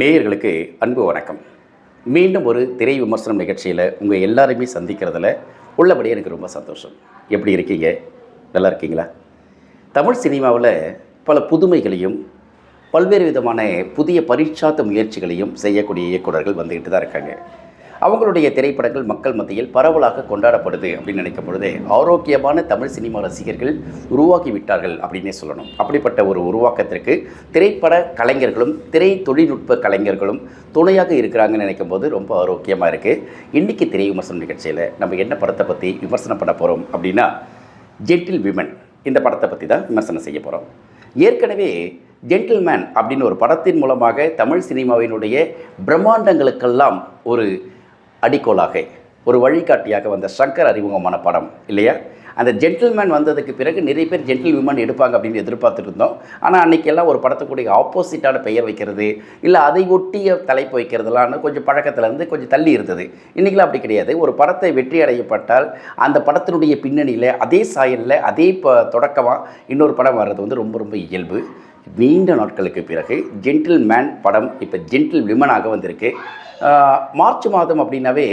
நேயர்களுக்கு அன்பு வணக்கம். மீண்டும் ஒரு திரை விமர்சனம் நிகழ்ச்சியில் உங்கள் எல்லாருமே சந்திக்கிறதுல உள்ளபடியே எனக்கு ரொம்ப சந்தோஷம். எப்படி இருக்கீங்க? நல்லா இருக்கீங்களா? தமிழ் சினிமாவில் பல புதுமைகளையும் பல்வேறு விதமான புதிய பரீட்சாத்த முயற்சிகளையும் செய்யக்கூடிய இயக்குனர்கள் வந்துக்கிட்டு தான் இருக்காங்க. அவங்களுடைய திரைப்படங்கள் மக்கள் மத்தியில் பரவலாக கொண்டாடப்படுது அப்படின்னு நினைக்கும் பொழுது ஆரோக்கியமான தமிழ் சினிமா ரசிகர்கள் உருவாக்கி விட்டார்கள் அப்படின்னே சொல்லணும். அப்படிப்பட்ட ஒரு உருவாக்கத்திற்கு திரைப்பட கலைஞர்களும் திரை தொழில்நுட்ப கலைஞர்களும் துணையாக இருக்கிறாங்கன்னு நினைக்கும் போது ரொம்ப ஆரோக்கியமாக இருக்குது இன்றைக்கி திரை விமர்சனம் நிகழ்ச்சியில் நம்ம என்ன படத்தை பற்றி விமர்சனம் பண்ண போகிறோம் அப்படின்னா ஜென்டில் விமன் இந்த படத்தை பற்றி தான் விமர்சனம் செய்ய போகிறோம் ஏற்கனவே ஜென்டில்மேன் அப்படின்னு ஒரு படத்தின் மூலமாக தமிழ் சினிமாவினுடைய பிரம்மாண்டங்களுக்கெல்லாம் ஒரு அடிக்கோலாக ஒரு வழிகாட்டியாக வந்த சங்கர் அறிமுகமான படம் இல்லையா? அந்த ஜென்டில்மேன் வந்ததுக்கு பிறகு நிறைய பேர் ஜென்டில் விமன் எடுப்பாங்க அப்படின்னு எதிர்பார்த்துட்டு இருந்தோம். ஆனால் அன்றைக்கெல்லாம் ஒரு படத்துக்குடைய ஆப்போசிட்டான பெயர் வைக்கிறது இல்லை அதை ஒட்டிய தலைப்பு வைக்கிறதுலாம் கொஞ்சம் பழக்கத்துலேருந்து கொஞ்சம் தள்ளி இருந்தது. இன்றைக்கெல்லாம் அப்படி கிடையாது. ஒரு படத்தை வெற்றி அடையப்பட்டால் அந்த படத்தினுடைய பின்னணியில் அதே சாயலில் அதே ப தொடக்கமாக இன்னொரு படம் வர்றது வந்து ரொம்ப ரொம்ப இயல்பு. நீண்ட நாட்களுக்கு பிறகு ஜென்டில் மேன் படம் இப்போ ஜென்டில் விமனாக வந்திருக்கு. மார்ச் மாதம் அப்படின்னாவே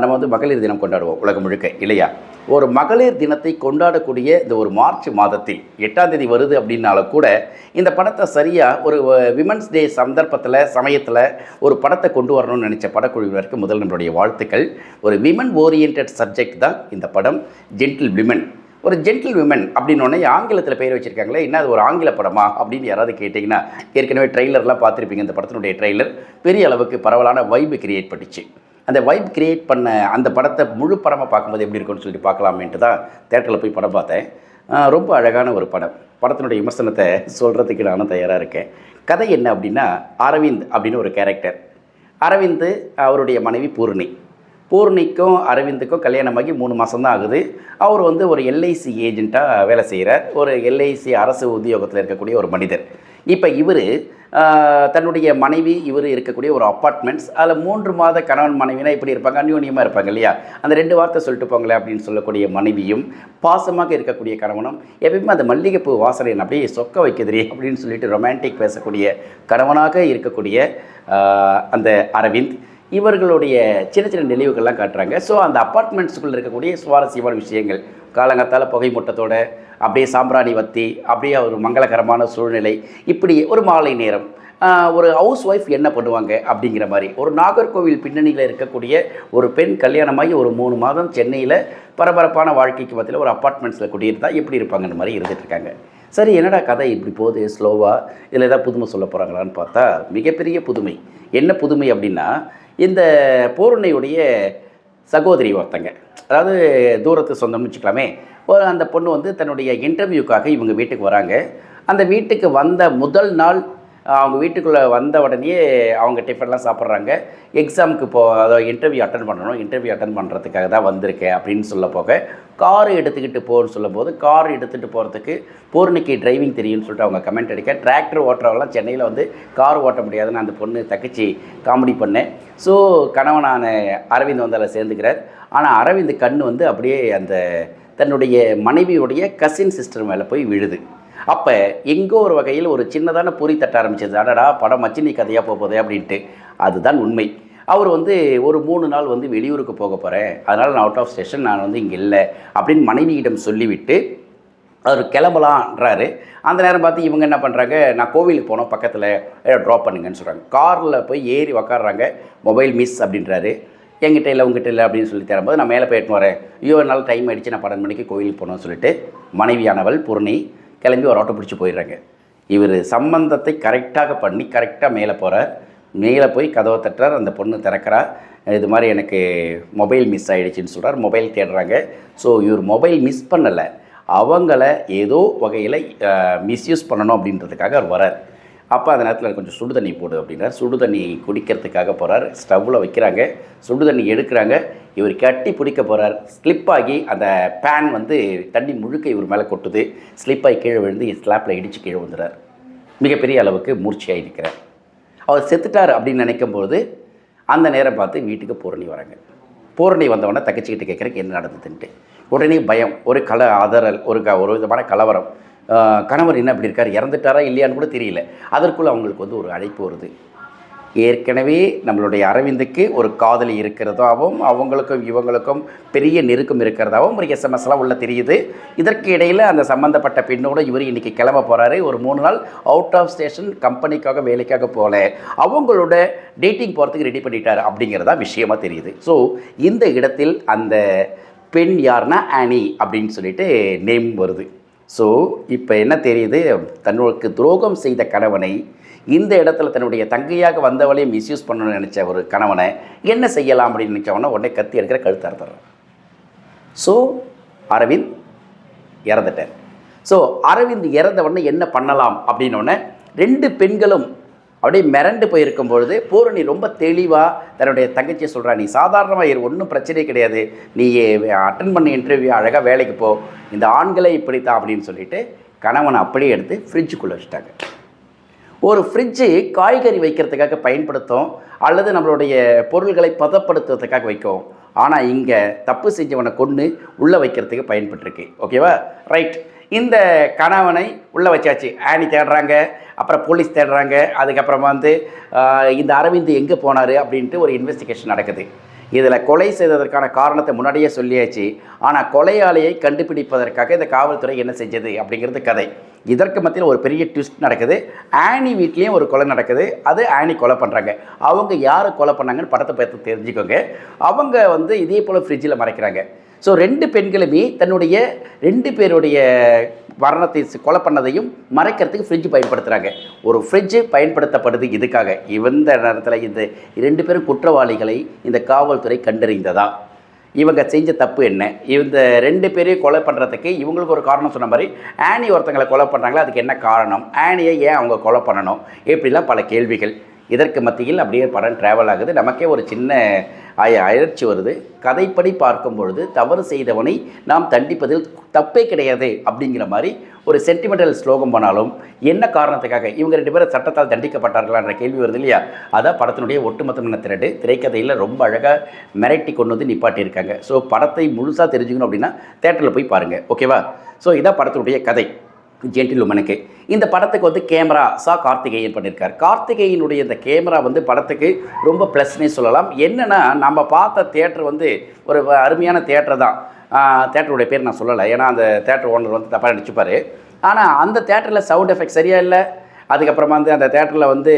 நம்ம வந்து மகளிர் தினம் கொண்டாடுவோம் உலகம் முழுக்க இல்லையா? ஒரு மகளிர் தினத்தை கொண்டாடக்கூடிய இந்த ஒரு மார்ச் மாதத்தில் எட்டாம் தேதி வருது அப்படின்னாலும் கூட இந்த படத்தை சரியாக ஒரு விமன்ஸ் டே சந்தர்ப்பத்தில் சமயத்தில் ஒரு படத்தை கொண்டு வரணும்னு நினச்ச படக்குழுவினருக்கு முதல் நம்மளுடைய வாழ்த்துக்கள். ஒரு விமன் ஓரியன்ட் சப்ஜெக்ட் தான் இந்த படம். ஜென்டில் விமன் ஒரு ஜென்டில் விமன் அப்படின்னு உடனே ஆங்கிலத்தில் பெயர் வச்சுருக்காங்களே என்ன அது ஒரு ஆங்கில படமா அப்படின்னு யாராவது கேட்டிங்கன்னா ஏற்கனவே ட்ரெய்லர்லாம் பார்த்துருப்பீங்க இந்த படத்தினுடைய ட்ரெய்லர் பெரிய அளவுக்கு பரவலான வைப்பு கிரியேட் பண்ணிச்சு. அந்த வைப் கிரியேட் பண்ண அந்த படத்தை முழு படமாக பார்க்கும்போது எப்படி இருக்கும்னு சொல்லிட்டு பார்க்கலாமேன்ட்டு தான் தேட்டரில் போய் படம் பார்த்தேன். ரொம்ப அழகான ஒரு படம். படத்தினுடைய விமர்சனத்தை சொல்கிறதுக்கு நானும் தயாராக இருக்கேன். கதை என்ன அப்படின்னா அரவிந்த் அப்படின்னு ஒரு கேரக்டர் அரவிந்த் அவருடைய மனைவி பூர்ணி. பூர்ணிக்கும் அரவிந்துக்கும் கல்யாணமாகி மூணு மாதம் தான் ஆகுது. அவர் வந்து ஒரு எல்ஐசி ஏஜெண்ட்டாக வேலை செய்கிறார் ஒரு எல்ஐசி அரசு உத்தியோகத்தில் இருக்கக்கூடிய ஒரு மனிதர். இப்போ இவர் தன்னுடைய மனைவி இவர் இருக்கக்கூடிய ஒரு அப்பார்ட்மெண்ட்ஸ் அதில் மூன்று மாத கணவன் மனைவினா இப்படி இருப்பாங்க அந்யோன்யமாக இருப்பாங்க இல்லையா? அந்த ரெண்டு வார்த்தை சொல்லிட்டு போங்களேன் அப்படின்னு சொல்லக்கூடிய மனைவியும் பாசமாக இருக்கக்கூடிய கணவனும் எப்பயுமே அந்த மல்லிகைப்பூ வாசனை அப்படியே சொக்க வைக்குதுரி அப்படின்னு சொல்லிட்டு ரொமான்டிக் பேசக்கூடிய கணவனாக இருக்கக்கூடிய அந்த அரவிந்த். இவர்களுடைய சின்ன சின்ன நினைவுகள்லாம் காட்டுறாங்க. ஸோ அந்த அப்பார்ட்மெண்ட்ஸுக்குள்ளே இருக்கக்கூடிய சுவாரஸ்யமான விஷயங்கள் காலங்கத்தால் புகை மூட்டத்தோட அப்படியே சாம்பிராணி வத்தி அப்படியே ஒரு மங்களகரமான சூழ்நிலை இப்படி ஒரு மாலை நேரம் ஒரு ஹவுஸ் ஒய்ஃப் என்ன பண்ணுவாங்க அப்படிங்கிற மாதிரி ஒரு நாகர்கோவில் பின்னணியில் இருக்கக்கூடிய ஒரு பெண் கல்யாணமாகி ஒரு மூணு மாதம் சென்னையில் பரபரப்பான வாழ்க்கைக்கு மத்தியில் ஒரு அப்பார்ட்மெண்ட்ஸில் குடியிருந்தால் எப்படி இருப்பாங்கன்ற மாதிரி இருந்துகிட்ருக்காங்க சரி என்னடா கதை இப்படி போகுது ஸ்லோவாக இதில் ஏதாவது புதுமை சொல்ல போகிறாங்களான்னு பார்த்தா மிகப்பெரிய புதுமை. என்ன புதுமை அப்படின்னா இந்த பூர்ணையுடைய சகோதரி ஒருத்தங்க. அதாவது தூரத்து சொந்தம்னு வச்சுக்கலாமே. ஒரு அந்த பொண்ணு வந்து தன்னுடைய இன்டர்வியூக்காக இவங்க வீட்டுக்கு வராங்க. அந்த வீட்டுக்கு வந்த முதல் நாள் அவங்க வீட்டுக்குள்ளே வந்த உடனே அவங்க டிஃபன்லாம் சாப்பிட்றாங்க. எக்ஸாமுக்கு போ அதாவது இன்டர்வியூ அட்டன் பண்ணணும். இன்டர்வியூ அட்டன் பண்ணுறதுக்காக தான் வந்திருக்கேன் அப்படின்னு சொல்ல போக கார் எடுத்துக்கிட்டு போன்னு சொல்லும்போது கார் எடுத்துகிட்டு போகிறதுக்கு பூர்ணிக்கு டிரைவிங் தெரியும்னு சொல்லிட்டு அவங்க கமெண்ட் அடிக்க டிராக்டர் ஓட்டுறவங்களாம் சென்னையில் வந்து கார் ஓட்ட முடியாதுன்னு அந்த பொண்ணு தக்கச்சி காமெடி பண்ணேன். ஸோ கணவனான அரவிந்த் வந்து அதில் சேர்ந்துக்கிறார். ஆனால் அரவிந்த் கண் வந்து அப்படியே அந்த தன்னுடைய மனைவியுடைய கசின் சிஸ்டர் மேலே போய் விழுது. அப்போ எங்கோ ஒரு வகையில் ஒரு சின்னதான பொறி தட்ட ஆரம்பிச்சது. அடடா படம் மச்சினி கதையாக போகுதே அப்படின்ட்டு. அதுதான் உண்மை. அவர் வந்து ஒரு மூணு நாள் வந்து வெளியூருக்கு போக போகிறேன் அதனால் நான் அவுட் ஆஃப் ஸ்டேஷன் நான் வந்து இங்கே இல்லை அப்படின்னு மனைவியிடம் சொல்லிவிட்டு அவர் கிளம்பலான்றாரு. அந்த நேரம் பார்த்து இவங்க என்ன பண்ணுறாங்க நான் கோவிலுக்கு போனோம் பக்கத்தில். ட்ராப் பண்ணுங்கன்னு சொல்கிறாங்க காரில் போய் ஏறி உக்காடுறாங்க மொபைல் மிஸ் அப்படின்றாரு. எங்கிட்ட இல்லை உங்ககிட்ட இல்லை அப்படின்னு சொல்லி தரும்போது நான் மேலே போயிட்டு வரேன். ஐயோ என்னால் டைம் ஆகிடுச்சு நான் பன்னெண்டு மணிக்கு கோவிலுக்கு போகணும்னு சொல்லிட்டு மனைவியானவள் பூர்ணி கிளம்பி ஒரு ஆட்டோ பிடிச்சி போயிடுறாங்க. இவர் சம்பந்தத்தை கரெக்டாக பண்ணி கரெக்டாக மேலே போகிறார் மேலே போய் கதவை தட்டுறார். அந்த பொண்ணு திறக்கிறா. இது மாதிரி எனக்கு மொபைல் மிஸ் ஆகிடுச்சின்னு சொல்கிறார் மொபைல் தேடுறாங்க. ஸோ இவர் மொபைல் மிஸ் பண்ணலை. அவங்கள ஏதோ வகையில் மிஸ்யூஸ் பண்ணணும் அப்படின்றதுக்காக அவர் வரார் அப்போ அந்த நேரத்தில் கொஞ்சம் சுடு தண்ணி போடு அப்படின்னார். சுடு தண்ணி குடிக்கிறதுக்காக போகிறார் ஸ்டவ்வில் வைக்கிறாங்க. சுடு தண்ணி எடுக்கிறாங்க. இவர் கட்டி பிடிக்க போகிறார் ஸ்லிப் ஆகி அந்த பேன் வந்து தண்ணி முழுக்க இவர் மேலே கொட்டுது. ஸ்லிப் ஆகி கீழே விழுந்து ஸ்லாப்பில் இடித்து கீழே வந்துடுறார் மிகப்பெரிய அளவுக்கு மூர்ச்சியாக இருக்கிறார் அவர் செத்துட்டார் அப்படின்னு நினைக்கும்போது அந்த நேரம் பார்த்து வீட்டுக்கு பூரணி வராங்க. பூரணி வந்தவொடனே தக்கச்சிக்கிட்டு கேட்குறக்கு என்ன நடந்ததுன்ட்டு? உடனே பயம் ஒரு கல அதறல் ஒரு க ஒரு விதமான கலவரம். கணவர் என்ன இப்படி இருக்கார்? இறந்துட்டாரா இல்லையான்னு கூட தெரியல. அதற்குள்ளே அவங்களுக்கு வந்து ஒரு அழைப்பு வருது. ஏற்கனவே நம்மளுடைய அரவிந்துக்கு ஒரு காதலி இருக்கிறதாவும் அவங்களுக்கும் இவங்களுக்கும் பெரிய நெருக்கம் இருக்கிறதாவும் ஒரு எஸ்எம்எஸ்லாம் உள்ள தெரியுது. இதற்கு இடையில் அந்த சம்மந்தப்பட்ட பெண்ணோடு இவர் இன்றைக்கி கிளம்ப போகிறாரு ஒரு மூணு நாள் அவுட் ஆஃப் ஸ்டேஷன் கம்பெனிக்காக வேலைக்காக போகல. அவங்களோட டேட்டிங் போகிறதுக்கு ரெடி பண்ணிட்டார் அப்படிங்கிறதா விஷயமா தெரியுது. ஸோ இந்த இடத்தில் அந்த பெண் யார்னா ஆனி அப்படின்னு சொல்லிட்டு நேம் வருது. ஸோ இப்போ என்ன தெரியுது? தன்னுக்கு துரோகம் செய்த கணவனை இந்த இடத்துல தன்னுடைய தங்கையாக வந்தவளையும் மிஸ்யூஸ் பண்ணணும்னு நினச்ச ஒரு கணவனை என்ன செய்யலாம் அப்படின்னு நினச்சவன உடனே கத்தி எடுக்கிற கழுத்து அறுத்துறான் ஸோ அரவிந்த் இறந்துட்டேன் ஸோ அரவிந்த் இறந்தவொடனே என்ன பண்ணலாம் அப்படின்னோடனே ரெண்டு பெண்களும் அப்படியே மிரண்டு போயிருக்கும் பொழுது பூரணி ரொம்ப தெளிவாக தன்னுடைய தங்கச்சியை சொல்கிறா நீ சாதாரணமாக இரு ஒன்றும் பிரச்சனையே கிடையாது. நீ அட்டன் பண்ண இன்டர்வியூ அழகாக வேலைக்கு போ. இந்த ஆண்களை இப்படித்தான் அப்படின்னு சொல்லிட்டு கணவனை அப்படியே எடுத்து ஃப்ரிட்ஜுக்குள்ளே வச்சுட்டாங்க. ஒரு ஃப்ரிட்ஜு காய்கறி வைக்கிறதுக்காக பயன்படுத்தும் அல்லது நம்மளுடைய பொருள்களை பதப்படுத்துவதற்காக வைக்கும். ஆனால் இங்கே தப்பு செஞ்சவனை கொண்டு உள்ளே வைக்கிறதுக்கு பயன்பட்டுருக்கு. ஓகேவா ரைட் இந்த கணவனை உள்ளே வச்சாச்சு. ஆனி தேடுறாங்க அப்புறம் போலீஸ் தேடுறாங்க அதுக்கப்புறமா வந்து இந்த அரவிந்த் எங்கே போனார் அப்படின்ட்டு ஒரு இன்வெஸ்டிகேஷன் நடக்குது. இதில் கொலை செய்ததற்கான காரணத்தை முன்னாடியே சொல்லியாச்சு. ஆனால் கொலையாளியை கண்டுபிடிப்பதற்காக இந்த காவல்துறை என்ன செஞ்சது அப்படிங்கிறது கதை. இதற்கு மத்தியில் ஒரு பெரிய ட்விஸ்ட் நடக்குது. ஆனி வீட்லேயும் ஒரு கொலை நடக்குது. அது ஆனி கொலை பண்ணுறாங்க அவங்க யாரை கொலை பண்ணாங்கன்னு படத்தை பார்த்து தெரிஞ்சுக்கோங்க. அவங்க வந்து இதே போல் ஃப்ரிட்ஜில் மறைக்கிறாங்க. ஸோ ரெண்டு பெண்களுமே தன்னுடைய ரெண்டு பேருடைய மரணத்தை கொலை பண்ணதையும் மறைக்கிறதுக்கு ஃப்ரிட்ஜ் பயன்படுத்துகிறாங்க ஒரு ஃப்ரிட்ஜு பயன்படுத்தப்படுது இதுக்காக. இந்த நேரத்தில் இந்த ரெண்டு பேரும் குற்றவாளிகளை இந்த காவல்துறை கண்டறிந்ததா? இவங்க செஞ்ச தப்பு என்ன? இந்த ரெண்டு பேரையும் கொலை பண்ணுறதுக்கு இவங்களுக்கு ஒரு காரணம் சொன்ன மாதிரி ஆனி ஒருத்தங்களை கொலை பண்ணுறாங்களா அதுக்கு என்ன காரணம்? ஆனியை ஏன் அவங்க கொலை பண்ணணும்? இப்படிலாம் பல கேள்விகள். இதற்கு மத்தியில் அப்படியே படம் ட்ராவல் ஆகுது. நமக்கே ஒரு சின்ன அய அயற்சி வருது. கதைப்படி பார்க்கும் பொழுது தவறு செய்தவனை நாம் தண்டிப்பதில் தப்பே கிடையாது அப்படிங்கிற மாதிரி ஒரு சென்டிமெண்டல் ஸ்லோகம் பண்ணாலும் என்ன காரணத்துக்காக இவங்க ரெண்டு பேரும் சட்டத்தால் தண்டிக்கப்பட்டார்களான்ற கேள்வி வருது இல்லையா? அதான் படத்தினுடைய ஒட்டுமொத்தமான திரட்டு? திரைக்கதையில் ரொம்ப அழகாக மிரட்டி கொண்டு வந்து நிப்பாட்டியிருக்காங்க ஸோ படத்தை முழுசாக தெரிஞ்சுக்கணும் அப்படின்னா தேட்டரில் போய் பாருங்கள் ஓகேவா ஸோ இதான் படத்தினுடைய கதை. ஜென்டில் உமனுக்கு இந்த படத்துக்கு வந்து கேமரா சா கார்த்திகேயன் பண்ணியிருக்கார் கார்த்திகேயனுடைய இந்த கேமரா வந்து படத்துக்கு ரொம்ப ப்ளஸ்னே சொல்லலாம். என்னென்னா நம்ம பார்த்த தேட்டர் வந்து ஒரு அருமையான தேட்டர் தான். தேட்டருடைய பேர் நான் சொல்லலை. ஏன்னா அந்த தேட்டர் ஓனர் வந்து தப்பாக நடிச்சுப்பார். ஆனால் அந்த தேட்டரில் சவுண்ட் எஃபெக்ட் சரியாக இல்லை. அதுக்கப்புறமா வந்து அந்த தேட்டரில் வந்து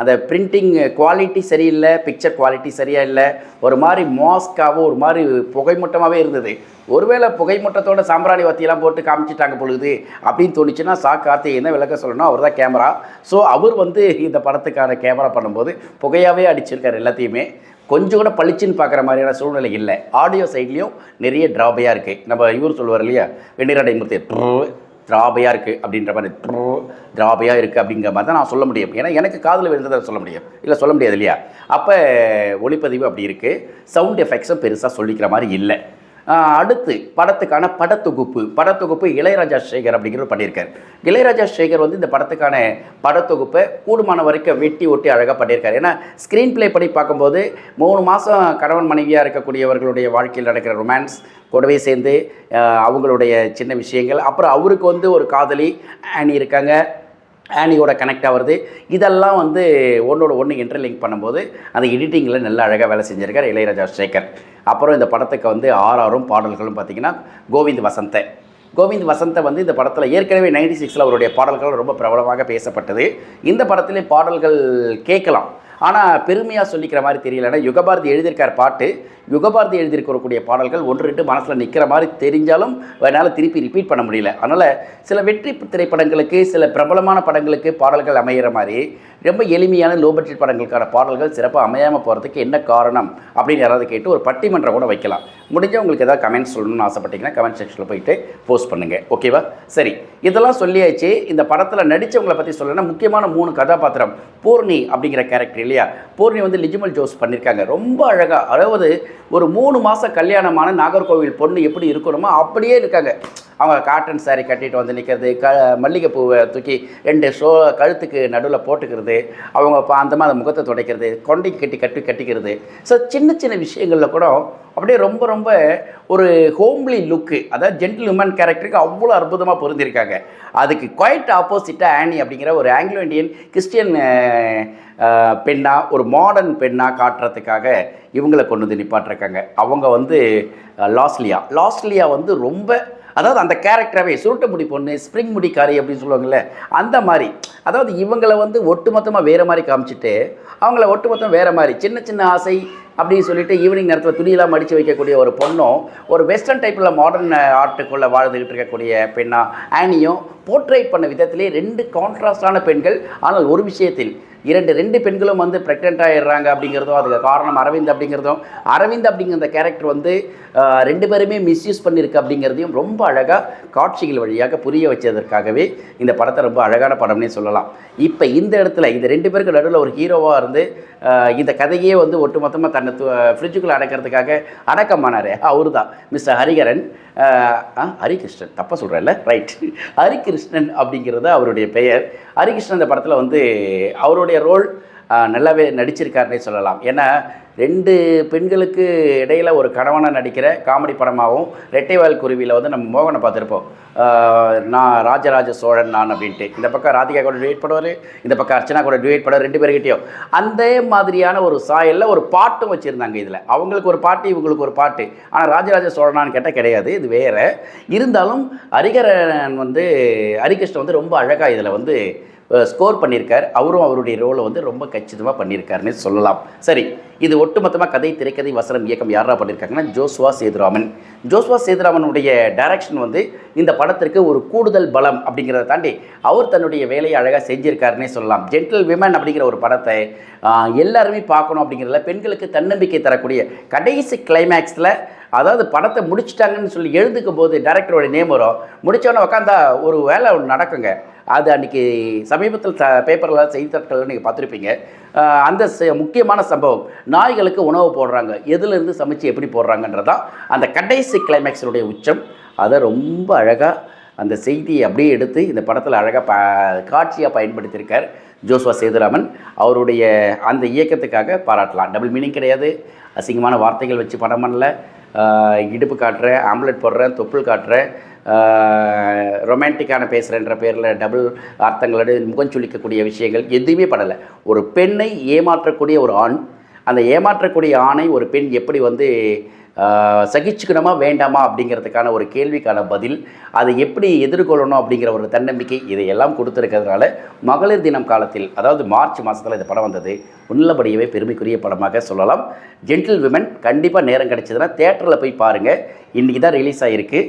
அந்த பிரிண்டிங் குவாலிட்டி சரியில்லை பிக்சர் குவாலிட்டி சரியாக இல்லை. ஒரு மாதிரி மாஸ்க்காகவும் ஒரு மாதிரி புகைமூட்டமாகவே இருந்தது. ஒருவேளை புகைமூட்டத்தோட சாம்பிராணி வத்தியெல்லாம் போட்டு காமிச்சிட்டாங்க பொழுது அப்படின்னு தோணுச்சுன்னா சா கார்த்திகை என்ன விளக்க சொல்லணும் அவர் தான் கேமரா. ஸோ அவர் வந்து இந்த படத்துக்கான கேமரா பண்ணும்போது புகையாகவே அடிச்சிருக்கார் எல்லாத்தையுமே. கொஞ்சம் கூட பளிச்சுன்னு பார்க்குற மாதிரியான சூழ்நிலை இல்லை. ஆடியோ சைட்லேயும் நிறைய ட்ராபையாக இருக்குது நம்ம இவர் சொல்லுவார் இல்லையா? வெண்ணிராடை மூர்த்தி திராபையாக இருக்குது அப்படின்ற மாதிரி திராபையாக இருக்குது அப்படிங்கிற மாதிரி தான் நான் சொல்ல முடியும். ஏன்னா எனக்கு காதில் விழுந்ததை சொல்ல முடியும். இல்லை சொல்ல முடியாது இல்லையா? அப்போ ஒளிப்பதிவு அப்படி இருக்குது சவுண்ட் எஃபெக்ட்ஸும் பெருசாக சொல்லிக்கிற மாதிரி இல்லை. அடுத்து படத்துக்கான படத்தொகுப்பு படத்தொகுப்பு இளையராஜா சேகர் அப்படிங்கிறது பண்ணியிருக்காரு. இளையராஜா சேகர் வந்து இந்த படத்துக்கான படத்தொகுப்பை கூடுமான வரைக்கும் வெட்டி ஒட்டி அழகாக பண்ணியிருக்காரு. ஏன்னா ஸ்க்ரீன் ப்ளே படி பார்க்கும்போது மூணு மாதம் கணவன் மனைவியாக இருக்கக்கூடியவர்களுடைய வாழ்க்கையில் நடக்கிற ரொமான்ஸ் கூடவே சேர்ந்து அவங்களுடைய சின்ன விஷயங்கள் அப்புறம் அவருக்கு வந்து ஒரு காதலி ஆனி இருக்காங்க. ஆனியோட கனெக்ட் ஆகிறது. இதெல்லாம் வந்து ஒன்றோட ஒன்று இன்டர்லிங்க் பண்ணும்போது அந்த எடிட்டிங்கில் நல்ல அழகாக வேலை செஞ்சிருக்கார் இளையராஜா சேகர். அப்புறம் இந்த படத்துக்கு வந்து ஆர்ஆரும் பாடல்களும் பார்த்தீங்கன்னா கோவிந்த் வசந்த. கோவிந்த் வசந்த வந்து இந்த படத்தில் ஏற்கனவே நைன்டி சிக்ஸில் அவருடைய பாடல்கள் ரொம்ப பிரபலமாக பேசப்பட்டது. இந்த படத்திலே பாடல்கள் கேட்கலாம். ஆனால் பெருமையாக சொல்லிக்கிற மாதிரி தெரியலன்னா யுகபாரதி எழுதியிருக்கார் பாட்டு. யுகபாரதி எழுதியிருக்கக்கூடிய பாடல்கள் ஒன்று ரெண்டு மனசில் நிற்கிற மாதிரி தெரிஞ்சாலும் என்னால் திருப்பி ரிப்பீட் பண்ண முடியல. அதனால் சில வெற்றி திரைப்படங்களுக்கு சில பிரபலமான படங்களுக்கு பாடல்கள் அமைகிற மாதிரி ரொம்ப எளிமையான லோ பட்ஜெட் படங்களுக்கான பாடல்கள் சிறப்பாக அமையாமல் போகிறதுக்கு என்ன காரணம் அப்படின்னு யாராவது கேட்டு ஒரு பட்டிமன்றம் கூட வைக்கலாம். முடிஞ்சால் உங்களுக்கு ஏதாவது கமெண்ட்ஸ் சொல்லணும்னு ஆசைப்பட்டீங்கன்னா கமெண்ட் செக்ஷனில் போயிட்டு போஸ்ட் பண்ணுங்கள் ஓகேவா சரி. இதெல்லாம் சொல்லியாச்சு. இந்த படத்தில் நடித்தவங்களை பற்றி சொல்லணும்னா முக்கியமான மூணு கதாபாத்திரம் பூர்ணி அப்படிங்கிற கேரக்டர் இல்லையா? பூர்ணி வந்து லிஜிமல் ஜோஸ் பண்ணியிருக்காங்க ரொம்ப அழகாக அதாவது ஒரு மூணு மாதம் கல்யாணமான நாகர்கோவில் பொண்ணு எப்படி இருக்கணுமோ அப்படியே இருக்காங்க. அவங்க காட்டன் சாரி கட்டிட்டு வந்து நிற்கிறது க மல்லிகைப்பூவை தூக்கி ரெண்டு ஷோ கழுத்துக்கு நடுவில் போட்டுக்கிறது அவங்க பா- அந்த மாதிரி முகத்தை துடைக்கிறது கொண்டைக்கு கட்டி கட்டி கட்டிக்கிறது. ஸோ சின்ன சின்ன விஷயங்களில் கூட அப்படியே ரொம்ப ரொம்ப ஒரு ஹோம்லி லுக்கு அதாவது ஜென்டில் உமன் கேரக்டருக்கு அவ்வளோ அற்புதமாக பொருந்திருக்காங்க. அதுக்கு குவைட் ஆப்போசிட்டாக ஆனி அப்படிங்கிற ஒரு ஆங்கிலோ இண்டியன் கிறிஸ்டியன் பெண்ணாக ஒரு மாடர்ன் பெண்ணாக காட்டுறதுக்காக இவங்களை கொண்டு வந்து நிப்பாட்டிருக்காங்க. அவங்க வந்து லாஸ்லியா லாஸ்லியா வந்து ரொம்ப அதாவது அந்த கேரக்டராகவே சுருட்ட முடி பொண்ணு ஸ்ப்ரிங் முடிக்காரி அப்படின்னு சொல்லுவாங்கல்ல அந்த மாதிரி. அதாவது இவங்களை வந்து ஒட்டுமொத்தமாக வேறு மாதிரி காமிச்சிட்டு அவங்கள ஒட்டுமொத்தம் வேறு மாதிரி சின்ன சின்ன ஆசை அப்படின்னு சொல்லிட்டு ஈவினிங் நேரத்தில் துணியெல்லாம் மடித்து வைக்கக்கூடிய ஒரு பொண்ணும் ஒரு வெஸ்டர்ன் டைப்பில் மாடர்ன் ஆர்ட்டுக்குள்ளே வாழ்ந்துக்கிட்டு இருக்கக்கூடிய பெண்ணாக ஆனியும் போர்ட்ரேட் பண்ண விதத்திலே ரெண்டு கான்ட்ராஸ்டான பெண்கள் ஆனால் ஒரு விஷயத்தில் இரண்டு ரெண்டு பெண்களும் வந்து ப்ரெக்னென்ட் ஆகிடுறாங்க அப்படிங்கிறதும் அதுக்கு காரணம் அரவிந்த் அப்படிங்கிறதும். அரவிந்த் அப்படிங்கிற அந்த கேரக்டர் வந்து ரெண்டு பேருமே மிஸ்யூஸ் பண்ணியிருக்கு அப்படிங்கிறதையும் ரொம்ப அழகாக காட்சிகள் வழியாக புரிய வச்சதற்காகவே இந்த படத்தை ரொம்ப அழகான படம்னே சொல்லலாம். இப்போ இந்த இடத்துல இந்த ரெண்டு பேருக்கு நடுவில் ஒரு ஹீரோவாக இருந்து இந்த கதையே வந்து ஒட்டுமொத்தமாக தன்னை ஃப்ரிட்ஜுக்குள்ளே அடக்கிறதுக்காக அடக்கமானார் அவரு தான் மிஸ்டர் ஹரிகரன் ஹரிகிருஷ்ணன் தப்பாக சொல்கிறேன்ல ரைட் ஹரிகிருஷ்ணன் அப்படிங்கிறது அவருடைய பெயர். ஹரிகிருஷ்ணன் இந்த படத்தில் வந்து அவருடைய ரோல் நல்லாவே நடிச்சிருக்காருன்னே சொல்லலாம். ஏன்னா ரெண்டு பெண்களுக்கு இடையில ஒரு கணவனாக நடிக்கிற காமெடி படமாகவும் ரெட்டைவால் குருவியில் வந்து நம்ம மோகனை பார்த்துருப்போம். நான் ராஜராஜ சோழன் நான் அப்படின்ட்டு. இந்த பக்கம் ராதிகா கூட டுவேட் பண்ணுவார் இந்த பக்கம் அர்ச்சனா கூட டுவேட் பண்ணுவார் ரெண்டு பேர்கிட்டையும். அந்த மாதிரியான ஒரு சாயலில் ஒரு பாட்டும் வச்சுருந்தாங்க இதில். அவங்களுக்கு ஒரு பாட்டு இவங்களுக்கு ஒரு பாட்டு. ஆனால் ராஜராஜ சோழனான்னு கேட்டால் கிடையாது இது வேற. இருந்தாலும் ஹரிகரன் வந்து ஹரிகிருஷ்ணன் வந்து ரொம்ப அழகாக இதில் வந்து ஸ்கோர் பண்ணியிருக்கார். அவரும் அவருடைய ரோலை வந்து ரொம்ப கச்சிதமாக பண்ணியிருக்காருன்னு சொல்லலாம். சரி இது ஒட்டுமொத்தமாக கதை திரைக்கதை வசனம் இயக்கம் யாரா பண்ணியிருக்காங்கன்னா ஜோஸ்வா சேதுராமன். ஜோஸ்வா சேதுராமனுடைய டைரக்ஷன் வந்து இந்த படத்திற்கு ஒரு கூடுதல் பலம் அப்படிங்கிறத தாண்டி அவர் தன்னுடைய வேலையை அழகாக செஞ்சிருக்காருன்னே சொல்லலாம். ஜென்டில் விமன் அப்படிங்கிற ஒரு படத்தை எல்லாருமே பார்க்கணும் அப்படிங்கிறதுல பெண்களுக்கு தன்னம்பிக்கை தரக்கூடிய கடைசி கிளைமேக்ஸில் அதாவது படத்தை முடிச்சிட்டாங்கன்னு சொல்லி எழுந்துக்கும் போது டேரக்டரோட நேம் வரும். முடிச்சவொடனே உட்காந்தா ஒரு வேலை ஒன்று நடக்குங்க. அது அன்றைக்கி சமீபத்தில் ச பேப்பரில் செய்தித்தாட்களில் நீங்கள் பார்த்துருப்பீங்க. அந்த ச- முக்கியமான சம்பவம் நாய்களுக்கு உணவு போடுறாங்க. எதுலேருந்து சமைச்சு எப்படி போடுறாங்கன்றதான் அந்த கடைசி கிளைமேக்ஸினுடைய உச்சம். அதை ரொம்ப அழகாக அந்த செய்தியை அப்படியே எடுத்து இந்த படத்தில் அழகாக ப காட்சியாக பயன்படுத்தியிருக்கார் ஜோஸ்வா சேதுராமன். அவருடைய அந்த இயக்கத்துக்காக பாராட்டலாம். டபுள் மீனிங் கிடையாது. அசிங்கமான வார்த்தைகள் வச்சு படம் பண்ணல. இடுப்பு காட்டுறேன் ஆம்லெட் போடுறேன் தொப்புள் காட்டுறேன் ரொமான்டிக்கான பேசுகிறேன்ற பேரில் டபுள் அர்த்தங்களோடு முகம் சுளிக்கக்கூடிய விஷயங்கள் எதுவுமே படலை. ஒரு பெண்ணை ஏமாற்றக்கூடிய ஒரு ஆண் அந்த ஏமாற்றக்கூடிய ஆணை ஒரு பெண் எப்படி வந்து சகிச்சுக்கணுமா வேண்டாமா அப்படிங்கிறதுக்கான ஒரு கேள்விக்கான பதில் அதை எப்படி எதிர்கொள்ளணும் அப்படிங்கிற ஒரு தன்னம்பிக்கை இதையெல்லாம் கொடுத்துருக்கிறதுனால மகளிர் தினம் காலத்தில் அதாவது மார்ச் மாதத்தில் இந்த படம் வந்தது. உள்ளபடியவே பெருமைக்குரிய படமாக சொல்லலாம். ஜென்டில் விமன் கண்டிப்பாக நேரம் கிடைச்சதுன்னா தேட்டரில் போய் பாருங்கள் இன்றைக்கி தான் ரிலீஸ் ஆகிருக்கு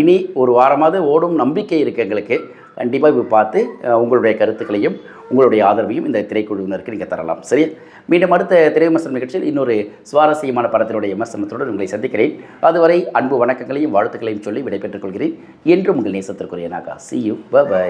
இனி ஒரு வாரமாவது ஓடும் நம்பிக்கை இருக்குது எங்களுக்கு. கண்டிப்பாக போய் பார்த்து உங்களுடைய கருத்துக்களையும் உங்களுடைய ஆதரவையும் இந்த திரைக்குழுவினருக்கு நீங்கள் தரலாம். சரி மீண்டும் அடுத்த திரை விமர்சன நிகழ்ச்சியில் இன்னொரு சுவாரஸ்யமான படத்தினுடைய விமர்சனத்துடன் உங்களை சந்திக்கிறேன். அதுவரை அன்பு வணக்கங்களையும் வாழ்த்துக்களையும் சொல்லி விடைபெற்றுக் கொள்கிறேன். என்றும் உங்கள் நேசத்திற்குரிய நாகா. See you bye